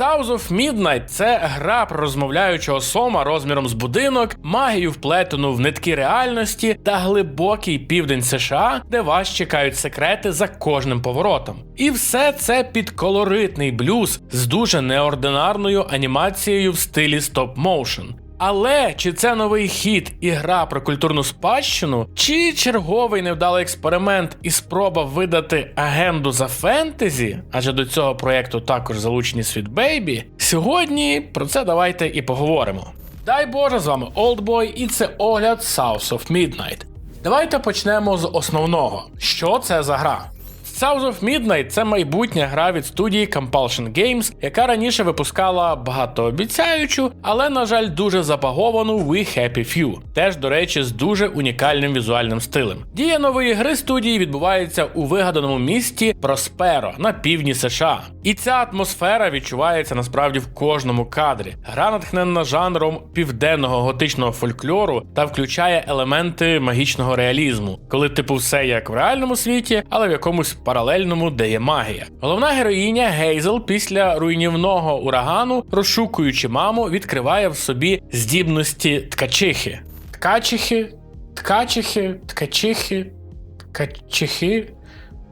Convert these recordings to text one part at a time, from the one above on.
South of Midnight це гра про розмовляючого сома розміром з будинок, магію вплетену в нитки реальності та глибокий південь США, де вас чекають секрети за кожним поворотом. І все це під колоритний блюз з дуже неординарною анімацією в стилі стоп-моушен. Але чи це новий хід і гра про культурну спадщину, чи черговий невдалий експеримент і спроба видати агенду за фентезі, адже до цього проєкту також залучені Sweet Baby, Сьогодні про це давайте і поговоримо. Дай Боже, з вами Oldboy і це огляд South of Midnight. Давайте почнемо з основного. Що це за гра? South of Midnight це майбутня гра від студії Compulsion Games, яка раніше випускала багатообіцяючу, але, на жаль, дуже запаговану We Happy Few, теж, до речі, з дуже унікальним візуальним стилем. Дія нової гри студії відбувається у вигаданому місті Просперо на півдні США. І ця атмосфера відчувається насправді в кожному кадрі. Гра натхненна жанром південного готичного фольклору та включає елементи магічного реалізму, коли типу все як в реальному світі, але в якомусь паралельному, де є магія. Головна героїня Гейзел після руйнівного урагану, розшукуючи маму, відкриває в собі здібності ткачихи. Ткачихи, ткачихи, ткачихи, ткачихи,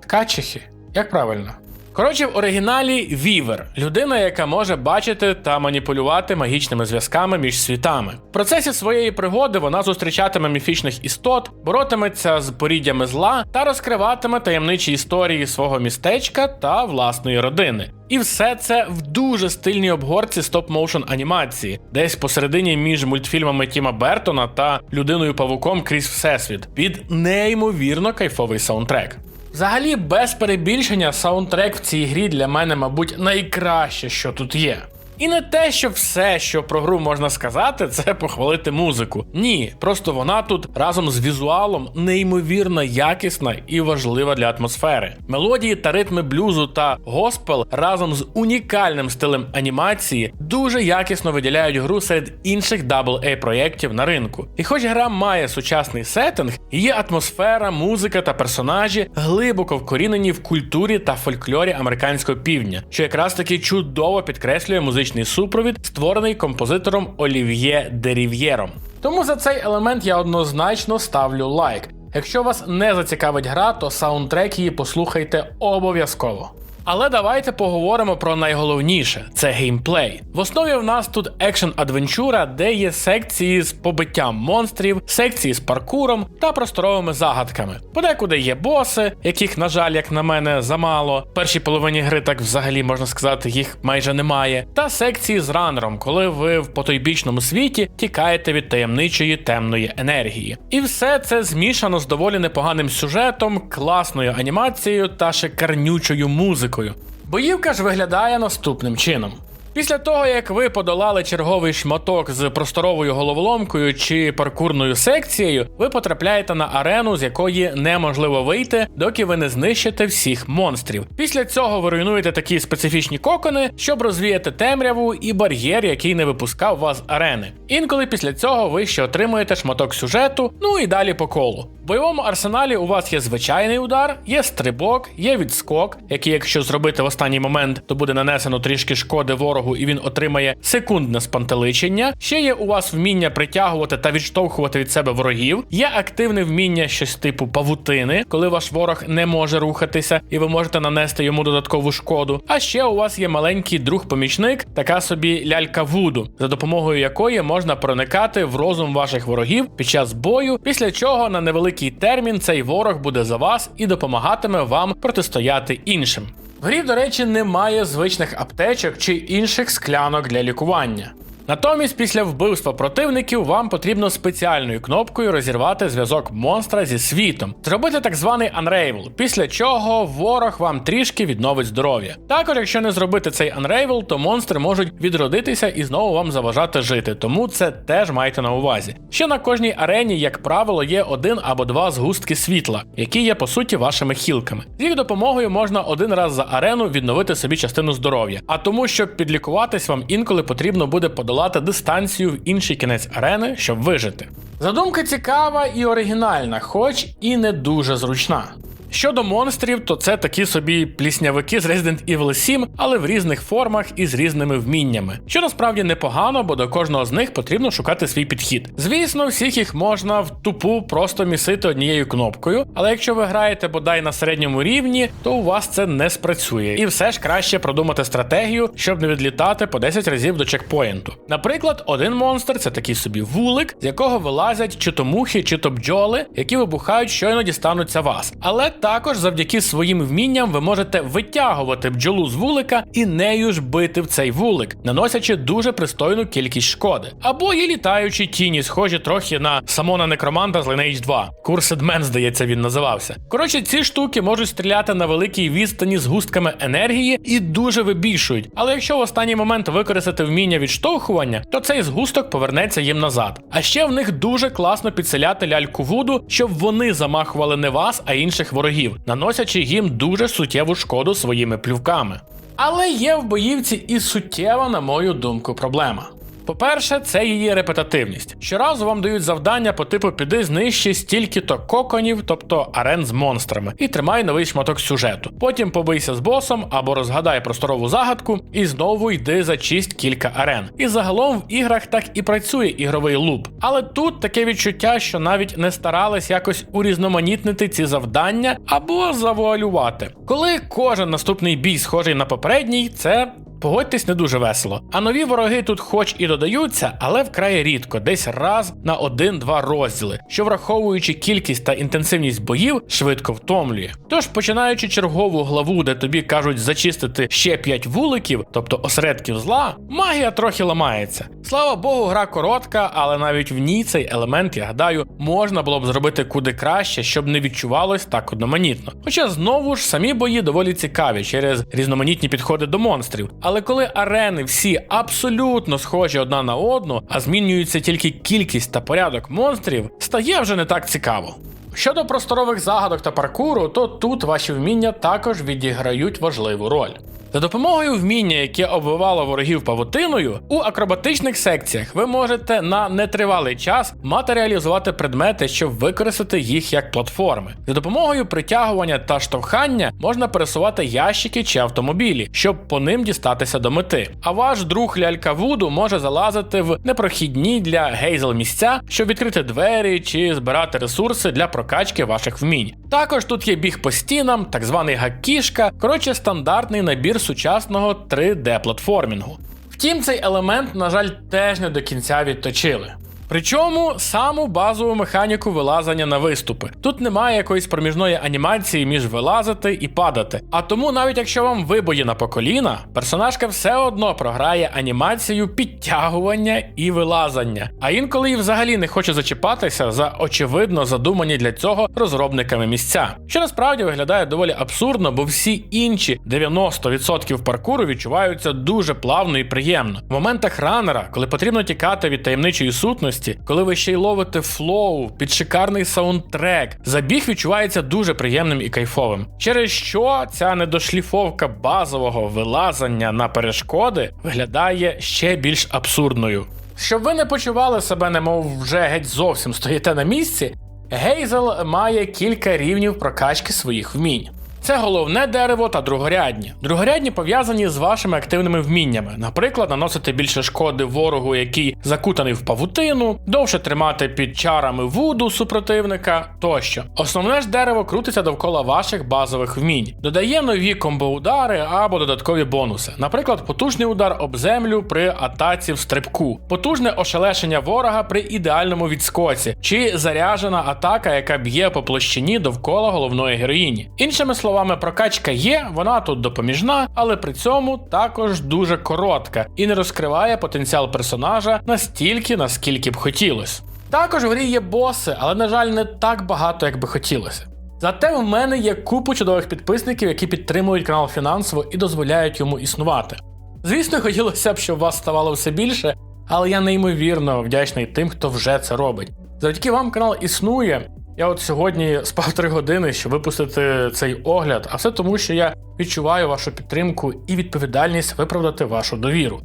ткачихи. Як правильно? Коротше, в оригіналі Вівер людина, яка може бачити та маніпулювати магічними зв'язками між світами. В процесі своєї пригоди вона зустрічатиме міфічних істот, боротиметься з поріддями зла та розкриватиме таємничі історії свого містечка та власної родини. І все це в дуже стильній обгорці стоп-моушен анімації, десь посередині між мультфільмами Тіма Бертона та людиною павуком крізь всесвіт, під неймовірно кайфовий саундтрек. Взагалі, без перебільшення, саундтрек в цій грі для мене, мабуть, найкраще, що тут є. І не те, що все, що про гру можна сказати, це похвалити музику. Ні, просто вона тут разом з візуалом неймовірно якісна і важлива для атмосфери. Мелодії та ритми блюзу та госпел разом з унікальним стилем анімації дуже якісно виділяють гру серед інших AA проєктів на ринку. І хоч гра має сучасний сеттинг, її атмосфера, музика та персонажі глибоко вкорінені в культурі та фольклорі американського півдня, що якраз таки чудово підкреслює музичний супровід, створений композитором Олів'є Дерів'єром. Тому за цей елемент я однозначно ставлю лайк. Якщо вас не зацікавить гра, то саундтрек її послухайте обов'язково. Але давайте поговоримо про найголовніше це геймплей. В основі в нас тут екшен адвенчура, де є секції з побиттям монстрів, секції з паркуром та просторовими загадками. Подекуди є боси, яких, на жаль, як на мене, замало. В першій половині гри так взагалі можна сказати, їх майже немає. Та секції з ранером, коли ви в потойбічному світі тікаєте від таємничої темної енергії. І все це змішано з доволі непоганим сюжетом, класною анімацією та шикарнючою музикою. Боївка ж виглядає наступним чином. Після того, як ви подолали черговий шматок з просторовою головоломкою чи паркурною секцією, ви потрапляєте на арену, з якої неможливо вийти, доки ви не знищите всіх монстрів. Після цього ви руйнуєте такі специфічні кокони, щоб розвіяти темряву і бар'єр, який не випускав вас з арени. Інколи після цього ви ще отримуєте шматок сюжету, ну і далі по колу. В бойовому арсеналі у вас є звичайний удар, є стрибок, є відскок, який, якщо зробити в останній момент, то буде нанесено трішки шкоди ворогу і він отримає секундне спантеличення. Ще є у вас вміння притягувати та відштовхувати від себе ворогів. Є активне вміння щось типу павутини, коли ваш ворог не може рухатися, і ви можете нанести йому додаткову шкоду. А ще у вас є маленький друг-помічник, така собі лялька Вуду, за допомогою якої можна проникати в розум ваших ворогів під час бою, після чого на невеликий термін цей ворог буде за вас і допомагатиме вам протистояти іншим. В грі, до речі, немає звичних аптечок чи інших склянок для лікування. Натомість, після вбивства противників, вам потрібно спеціальною кнопкою розірвати зв'язок монстра зі світом, зробити так званий Unravel, після чого ворог вам трішки відновить здоров'я. Також, якщо не зробити цей Unravel, то монстри можуть відродитися і знову вам заважати жити, тому це теж майте на увазі. Ще на кожній арені, як правило, є один або два згустки світла, які є по суті вашими хілками. З їх допомогою можна один раз за арену відновити собі частину здоров'я. А тому, щоб підлікуватись, вам інколи потрібно буде подолати дистанцію в інший кінець арени, щоб вижити. Задумка цікава і оригінальна, хоч і не дуже зручна. Щодо монстрів, то це такі собі пліснявики з Resident Evil 7, але в різних формах і з різними вміннями, що насправді непогано, бо до кожного з них потрібно шукати свій підхід. Звісно, всіх їх можна в тупу просто місити однією кнопкою, але якщо ви граєте бодай на середньому рівні, то у вас це не спрацює. І все ж краще продумати стратегію, щоб не відлітати по 10 разів до чекпоінту. Наприклад, один монстр це такий собі вулик, з якого вилазять чи то мухи, чи то бджоли, які вибухають, щойно дістануться вас. Але також завдяки своїм вмінням ви можете витягувати бджолу з вулика і нею ж бити в цей вулик, наносячи дуже пристойну кількість шкоди. Або є літаючі тіні, схожі трохи на самона некроманта з Lineage 2. Cursed Man, здається, він називався. Коротше, ці штуки можуть стріляти на великій відстані з густками енергії і дуже вибільшують. Але якщо в останній момент використати вміння відштовхування, то цей згусток повернеться їм назад. А ще в них дуже класно підселяти ляльку вуду, щоб вони замахували не вас, а інших ворогів, наносячи їм дуже суттєву шкоду своїми плювками. Але є в боївці і суттєва, на мою думку, проблема. По-перше, це її репетативність. Щоразу вам дають завдання по типу піди знищи стільки-то коконів, тобто арен з монстрами, і тримай новий шматок сюжету. Потім побийся з босом або розгадай просторову загадку, і знову йди зачисть кілька арен. І загалом в іграх так і працює ігровий луп. Але тут таке відчуття, що навіть не старались якось урізноманітнити ці завдання або завуалювати. Коли кожен наступний бій схожий на попередній, це Погодьтесь, не дуже весело. А нові вороги тут хоч і додаються, але вкрай рідко, десь раз на один-два розділи, що враховуючи кількість та інтенсивність боїв, швидко втомлює. Тож, починаючи чергову главу, де тобі кажуть зачистити ще 5 вуликів, тобто осередків зла, магія трохи ламається. Слава Богу, гра коротка, але навіть в ній цей елемент, я гадаю, можна було б зробити куди краще, щоб не відчувалось так одноманітно. Хоча знову ж самі бої доволі цікаві через різноманітні підходи до монстрів. Але коли арени всі абсолютно схожі одна на одну, а змінюється тільки кількість та порядок монстрів, стає вже не так цікаво. Щодо просторових загадок та паркуру, то тут ваші вміння також відіграють важливу роль. За допомогою вміння, яке обвивало ворогів павутиною, у акробатичних секціях ви можете на нетривалий час матеріалізувати предмети, щоб використати їх як платформи. За допомогою притягування та штовхання можна пересувати ящики чи автомобілі, щоб по ним дістатися до мети. А ваш друг лялька Вуду може залазити в непрохідні для гейзел місця, щоб відкрити двері чи збирати ресурси для прокачки ваших вмінь. Також тут є біг по стінам, так званий гакішка, коротше, стандартний набір сучасного 3D-платформінгу. Втім, цей елемент, на жаль, теж не до кінця відточили. Причому саму базову механіку вилазання на виступи. Тут немає якоїсь проміжної анімації між вилазити і падати. А тому, навіть якщо вам вибоїна по коліна, персонажка все одно програє анімацію підтягування і вилазання. А інколи і взагалі не хоче зачіпатися за очевидно задумані для цього розробниками місця. Що насправді виглядає доволі абсурдно, бо всі інші 90% паркуру відчуваються дуже плавно і приємно. В моментах ранера, коли потрібно тікати від таємничої сутності коли ви ще й ловите флоу під шикарний саундтрек, забіг відчувається дуже приємним і кайфовим. Через що ця недошліфовка базового вилазання на перешкоди виглядає ще більш абсурдною. Щоб ви не почували себе, немов вже геть зовсім стоїте на місці, Гейзел має кілька рівнів прокачки своїх вмінь. Це головне дерево та другорядні. Другорядні пов'язані з вашими активними вміннями, наприклад, наносити більше шкоди ворогу, який закутаний в павутину, довше тримати під чарами вуду супротивника тощо. Основне ж дерево крутиться довкола ваших базових вмінь, додає нові комбоудари або додаткові бонуси, наприклад, потужний удар об землю при атаці в стрибку, потужне ошелешення ворога при ідеальному відскоці, чи заряжена атака, яка б'є по площині довкола головної героїні. Іншими словами словами, прокачка є, вона тут допоміжна, але при цьому також дуже коротка і не розкриває потенціал персонажа настільки, наскільки б хотілося. Також в грі є боси, але, на жаль, не так багато, як би хотілося. Зате в мене є купу чудових підписників, які підтримують канал фінансово і дозволяють йому існувати. Звісно, хотілося б, щоб вас ставало все більше, але я неймовірно вдячний тим, хто вже це робить. Завдяки вам канал існує, я от сьогодні спав три години, щоб випустити цей огляд, а все тому, що я відчуваю вашу підтримку і відповідальність виправдати вашу довіру.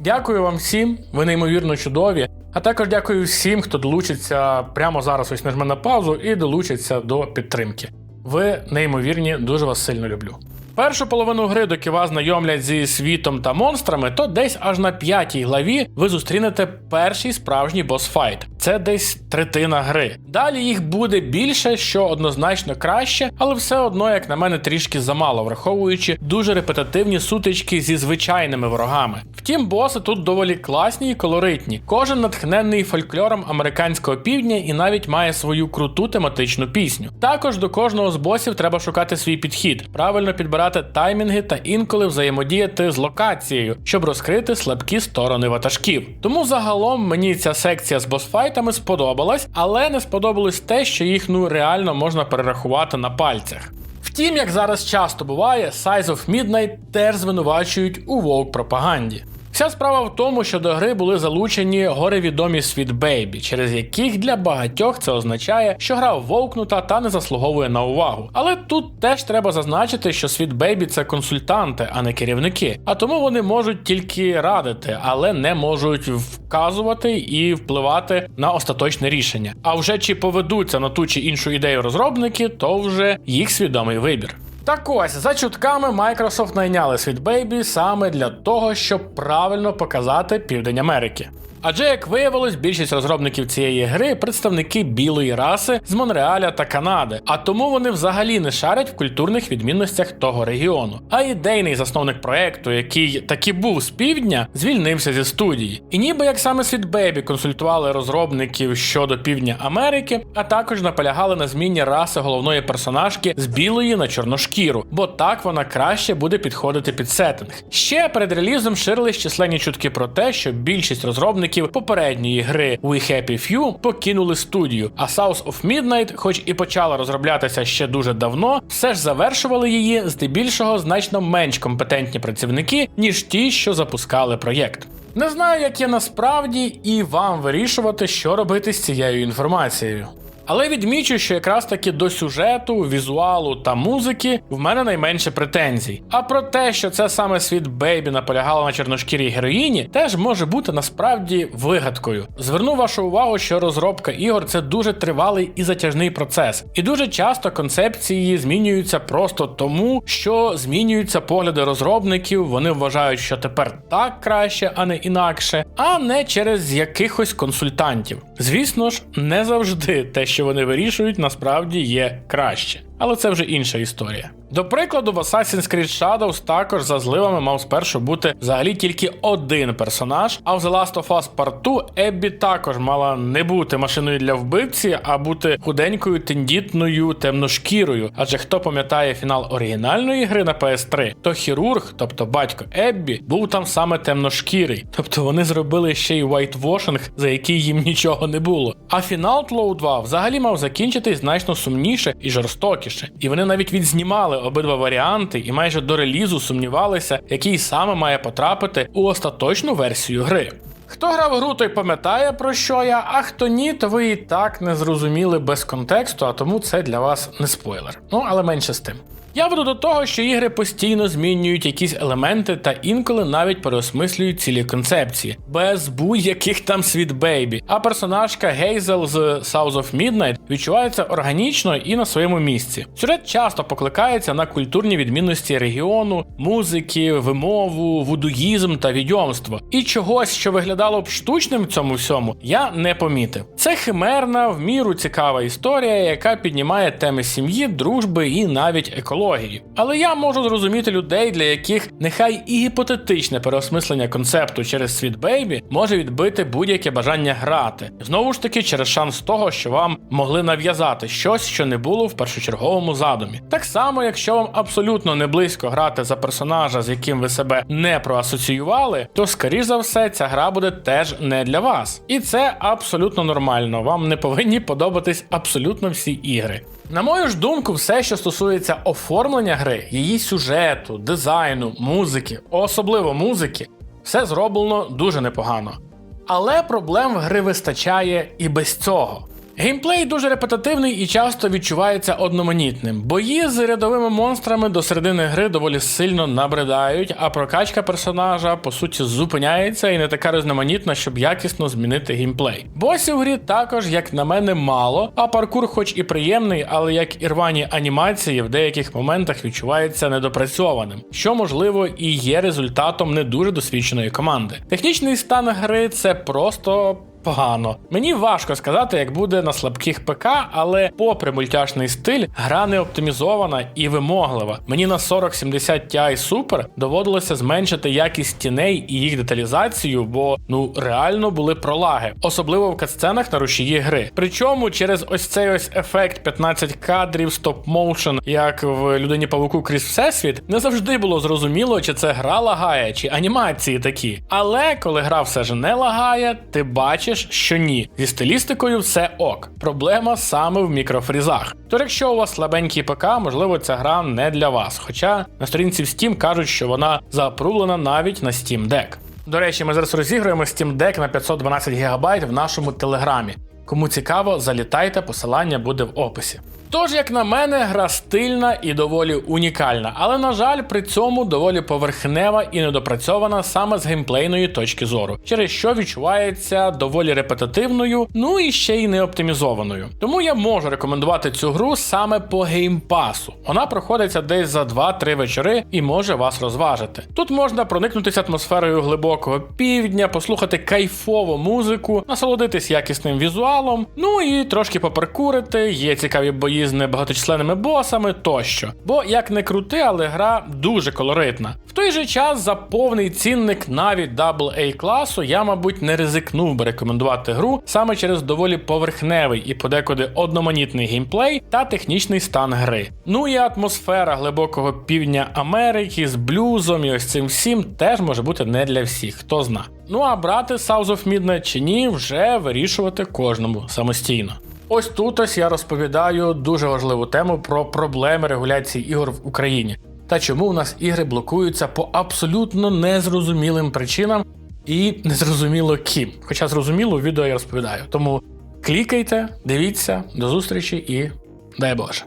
Дякую вам всім, ви неймовірно чудові. А також дякую всім, хто долучиться прямо зараз. Ось нажме на паузу і долучиться до підтримки. Ви неймовірні, дуже вас сильно люблю. Першу половину гри, доки вас знайомлять зі світом та монстрами, то десь аж на п'ятій главі ви зустрінете перший справжній босфайт. Це десь третина гри. Далі їх буде більше, що однозначно краще, але все одно, як на мене, трішки замало, враховуючи дуже репетитивні сутички зі звичайними ворогами. Втім, боси тут доволі класні і колоритні. Кожен натхнений фольклором американського півдня і навіть має свою круту тематичну пісню. Також до кожного з босів треба шукати свій підхід, правильно підбирати таймінги та інколи взаємодіяти з локацією, щоб розкрити слабкі сторони ватажків. Тому загалом мені ця секція з босфайтами сподобалась, але не сподобалось те, що їх ну реально можна перерахувати на пальцях. Втім, як зараз часто буває, Size of Midnight теж звинувачують у вовк пропаганді. Вся справа в тому, що до гри були залучені горевідомі Sweet Baby, через яких для багатьох це означає, що гра вовкнута та не заслуговує на увагу. Але тут теж треба зазначити, що Sweet Baby – це консультанти, а не керівники. А тому вони можуть тільки радити, але не можуть вказувати і впливати на остаточне рішення. А вже чи поведуться на ту чи іншу ідею розробники, то вже їх свідомий вибір. Так ось, за чутками, Microsoft найняли Sweet Baby саме для того, щоб правильно показати Південь Америки. Адже, як виявилось, більшість розробників цієї гри представники білої раси з Монреаля та Канади, а тому вони взагалі не шарять в культурних відмінностях того регіону. А ідейний засновник проекту, який таки був з півдня, звільнився зі студії. І ніби як саме Sweet Baby консультували розробників щодо півдня Америки, а також наполягали на зміні раси головної персонажки з білої на чорношкіру, бо так вона краще буде підходити під сеттинг. Ще перед релізом ширились численні чутки про те, що більшість розробників попередньої гри We Happy Few покинули студію, а South of Midnight, хоч і почала розроблятися ще дуже давно, все ж завершували її здебільшого значно менш компетентні працівники, ніж ті, що запускали проєкт. Не знаю, як є насправді, і вам вирішувати, що робити з цією інформацією. Але відмічу, що якраз таки до сюжету, візуалу та музики в мене найменше претензій. А про те, що це саме світ Бейбі наполягало на чорношкірій героїні, теж може бути насправді вигадкою. Зверну вашу увагу, що розробка ігор це дуже тривалий і затяжний процес, і дуже часто концепції змінюються просто тому, що змінюються погляди розробників. Вони вважають, що тепер так краще, а не інакше, а не через якихось консультантів. Звісно ж, не завжди те, що вони вирішують, насправді є краще. Але це вже інша історія. До прикладу, в Assassin's Creed Shadows також за зливами мав спершу бути взагалі тільки один персонаж, а в The Last of Us Part 2 Еббі також мала не бути машиною для вбивці, а бути худенькою, тендітною, темношкірою. Адже хто пам'ятає фінал оригінальної гри на PS3, то хірург, тобто батько Еббі, був там саме темношкірий. Тобто вони зробили ще й вайтвошинг, за який їм нічого не було. А фінал Тлоу 2 взагалі мав закінчитись значно сумніше і жорстокіше. І вони навіть відзнімали обидва варіанти і майже до релізу сумнівалися, який саме має потрапити у остаточну версію гри. Хто грав гру, той пам'ятає про що я, а хто ні, то ви і так не зрозуміли без контексту, а тому це для вас не спойлер. Ну але менше з тим. Я веду до того, що ігри постійно змінюють якісь елементи та інколи навіть переосмислюють цілі концепції, без будь-яких там світ бейбі. А персонажка Гейзел з South of Midnight відчувається органічно і на своєму місці. Сюжет часто покликається на культурні відмінності регіону, музики, вимову, вудуїзм та відьомство. І чогось, що виглядало б штучним в цьому всьому, я не помітив. Це химерна, в міру цікава історія, яка піднімає теми сім'ї, дружби і навіть екології. Але я можу зрозуміти людей, для яких нехай і гіпотетичне переосмислення концепту через світ Бейбі може відбити будь-яке бажання грати. Знову ж таки, через шанс того, що вам могли нав'язати щось, що не було в першочерговому задумі. Так само, якщо вам абсолютно не близько грати за персонажа, з яким ви себе не проасоціювали, то скоріш за все ця гра буде теж не для вас. І це абсолютно нормально. Вам не повинні подобатись абсолютно всі ігри. На мою ж думку, все, що стосується оформлення гри, її сюжету, дизайну, музики, особливо музики, все зроблено дуже непогано. Але проблем в гри вистачає і без цього. Геймплей дуже репетитивний і часто відчувається одноманітним. Бої з рядовими монстрами до середини гри доволі сильно набридають, а прокачка персонажа по суті зупиняється і не така різноманітна, щоб якісно змінити геймплей. Босів в грі також, як на мене, мало, а паркур, хоч і приємний, але як і рвані анімації, в деяких моментах відчувається недопрацьованим, що можливо і є результатом не дуже досвідченої команди. Технічний стан гри це просто. Погано. Мені важко сказати, як буде на слабких ПК, але попри мультяшний стиль, гра не оптимізована і вимоглива. Мені на 4070 Ti Super доводилося зменшити якість тіней і їх деталізацію, бо ну реально були пролаги, особливо в катсценах на рушії гри. Причому через ось цей ось ефект 15 кадрів, стоп-моушен, як в людині павуку крізь всесвіт, не завжди було зрозуміло, чи це гра лагає, чи анімації такі. Але коли гра все ж не лагає, ти бачиш, що ні. Зі стилістикою все ок. Проблема саме в мікрофрізах. Тож, якщо у вас слабенький ПК, можливо, ця гра не для вас. Хоча на сторінці в Steam кажуть, що вона запрулена навіть на Steam Deck. До речі, ми зараз розіграємо Steam Deck на 512 ГБ в нашому телеграмі. Кому цікаво, залітайте, посилання буде в описі. Тож, як на мене, гра стильна і доволі унікальна, але на жаль, при цьому доволі поверхнева і недопрацьована саме з геймплейної точки зору, через що відчувається доволі репетитивною, ну і ще й не оптимізованою. Тому я можу рекомендувати цю гру саме по геймпасу. Вона проходиться десь за 2-3 вечори і може вас розважити. Тут можна проникнутися атмосферою глибокого півдня, послухати кайфову музику, насолодитись якісним візуалом, ну і трошки попаркурити, є цікаві бої з небагаточисленними босами тощо. Бо як не крути, але гра дуже колоритна. В той же час за повний цінник навіть AA класу я, мабуть, не ризикнув би рекомендувати гру саме через доволі поверхневий і подекуди одноманітний геймплей та технічний стан гри. Ну і атмосфера глибокого півдня Америки з блюзом і ось цим всім теж може бути не для всіх, хто зна. Ну а брати South of Midnight чи ні, вже вирішувати кожному самостійно. Ось тут ось я розповідаю дуже важливу тему про проблеми регуляції ігор в Україні та чому у нас ігри блокуються по абсолютно незрозумілим причинам і незрозуміло ким. Хоча зрозуміло, відео я розповідаю. Тому клікайте, дивіться, до зустрічі і дай Боже.